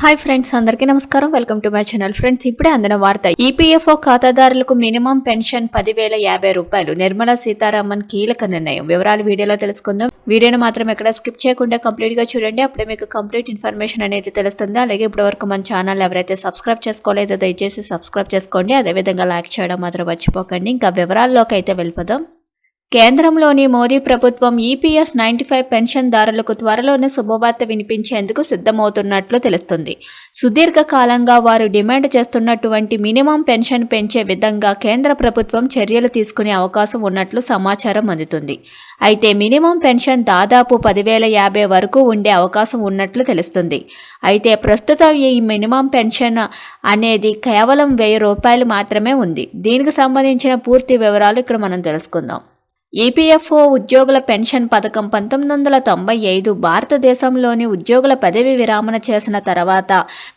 Hi friends అందరికీ నమస్కారం. Welcome to my channel friends ఇప్పుడే అందిన వార్త. ఈపీఎఫ్ఓ ఖాతాదారులకు మినిమం పెన్షన్ పదివేల యాభై రూపాయలు. నిర్మలా సీతారామన్ కీలక నిర్ణయం. వివరాలు వీడియోలో తెలుసుకుందాం. వీడియోను మాత్రం ఎక్కడ స్కిప్ చేయకుండా కంప్లీట్గా చూడండి. అప్పుడే మీకు కంప్లీట్ ఇన్ఫర్మేషన్ అనేది తెలుస్తుంది. అలాగే ఇప్పటి వరకు మన ఛానల్ ఎవరైతే సబ్స్క్రైబ్ చేసుకోలేదో దయచేసి సబ్స్క్రైబ్ చేసుకోండి. అదేవిధంగా లైక్ చేయడం మాత్రం మర్చిపోకండి. ఇంకా వివరాల్లోకి అయితే వెళ్ళిపోదాం. కేంద్రంలోని మోదీ ప్రభుత్వం ఈపీఎస్ నైన్టీ ఫైవ్ పెన్షన్దారులకు త్వరలోనే శుభవార్త వినిపించేందుకు సిద్ధమవుతున్నట్లు తెలుస్తుంది. సుదీర్ఘకాలంగా వారు డిమాండ్ చేస్తున్నటువంటి మినిమం పెన్షన్ పెంచే విధంగా కేంద్ర ప్రభుత్వం చర్యలు తీసుకునే అవకాశం ఉన్నట్లు సమాచారం అందుతుంది. అయితే మినిమం పెన్షన్ దాదాపు పదివేల యాభై వరకు ఉండే అవకాశం ఉన్నట్లు తెలుస్తుంది. అయితే ప్రస్తుతం ఈ మినిమం పెన్షన్ అనేది కేవలం వెయ్యి రూపాయలు మాత్రమే ఉంది. దీనికి సంబంధించిన పూర్తి వివరాలు ఇక్కడ మనం తెలుసుకుందాం. ఈపీఎఫ్ఓ ఉద్యోగుల పెన్షన్ పథకం పంతొమ్మిది వందల తొంభై ఐదు భారతదేశంలోని ఉద్యోగుల పదవి విరామణ చేసిన తర్వాత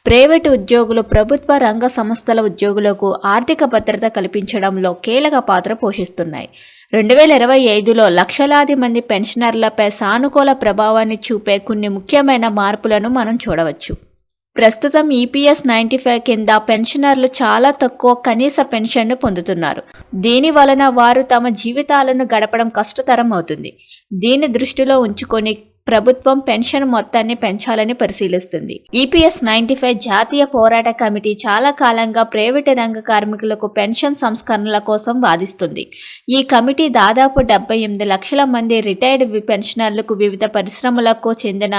ప్రైవేటు ఉద్యోగులు ప్రభుత్వ రంగ సంస్థల ఉద్యోగులకు ఆర్థిక భద్రత కల్పించడంలో కీలక పాత్ర పోషిస్తున్నాయి. రెండు వేల ఇరవై ఐదులో లక్షలాది మంది పెన్షనర్లపై సానుకూల ప్రభావాన్ని చూపే కొన్ని ముఖ్యమైన మార్పులను మనం చూడవచ్చు. ప్రస్తుతం ఈపీఎస్ నైంటీ ఫైవ్ కింద పెన్షనర్లు చాలా తక్కువ కనీస పెన్షన్ను పొందుతున్నారు. దీని వలన వారు తమ జీవితాలను గడపడం కష్టతరం అవుతుంది దీన్ని దృష్టిలో ఉంచుకొని ప్రభుత్వం పెన్షన్ మొత్తాన్ని పెంచాలని పరిశీలిస్తుంది. ఈపీఎస్ నైన్టీ ఫైవ్ జాతీయ పోరాట కమిటీ చాలా కాలంగా ప్రైవేటు రంగ కార్మికులకు పెన్షన్ సంస్కరణల కోసం వాదిస్తుంది. ఈ కమిటీ దాదాపు డెబ్బై ఎనిమిది లక్షల మంది రిటైర్డ్ పెన్షనర్లకు వివిధ పరిశ్రమలకు చెందిన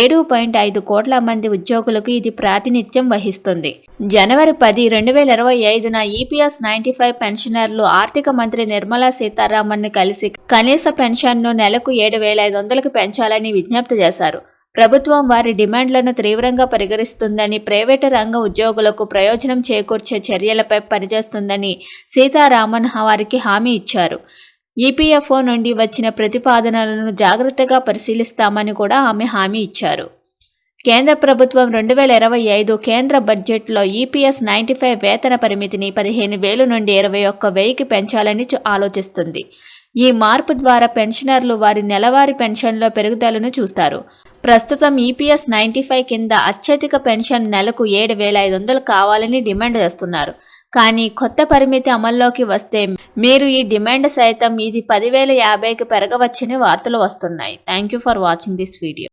ఏడు పాయింట్ ఐదు కోట్ల మంది ఉద్యోగులకు ఇది ప్రాతినిధ్యం వహిస్తుంది. జనవరి పది రెండు వేల ఇరవై ఐదున ఈపీఎస్ నైన్టీ ఫైవ్ పెన్షనర్లు ఆర్థిక మంత్రి నిర్మలా సీతారామన్ కలిసి కనీస పెన్షన్ను నెలకు ఏడు వేల ఐదు వందలకు పెంచాలని విజ్ఞప్తి చేశారు. ప్రభుత్వం వారి డిమాండ్లను తీవ్రంగా పరిగణిస్తుందని ప్రైవేటు రంగ ఉద్యోగులకు ప్రయోజనం చేకూర్చే చర్యలపై పనిచేస్తుందని సీతారామన్ వారికి హామీ ఇచ్చారు. ఈపీఎఫ్ఓ నుండి వచ్చిన ప్రతిపాదనలను జాగ్రత్తగా పరిశీలిస్తామని కూడా ఆమె హామీ ఇచ్చారు. కేంద్ర ప్రభుత్వం రెండు వేల ఇరవై ఐదు కేంద్ర బడ్జెట్లో ఈపీఎస్ నైంటీ ఫైవ్ వేతన పరిమితిని పదిహేను వేలు నుండి ఇరవై ఒక్క వెయ్యికి పెంచాలని ఆలోచిస్తుంది. ఈ మార్పు ద్వారా పెన్షనర్లు వారి నెలవారీ పెన్షన్లో పెరుగుదలను చూస్తారు. ప్రస్తుతం ఈపీఎస్ నైంటీ ఫైవ్ కింద అత్యధిక పెన్షన్ నెలకు ఏడు వేల ఐదు వందలు కావాలని డిమాండ్ చేస్తున్నారు. కానీ కొత్త పరిమితి అమల్లోకి వస్తే మీరు ఈ డిమాండ్ సైతం ఇది పదివేల యాభైకి పెరగవచ్చని వార్తలు వస్తున్నాయి. Thank you for watching this video.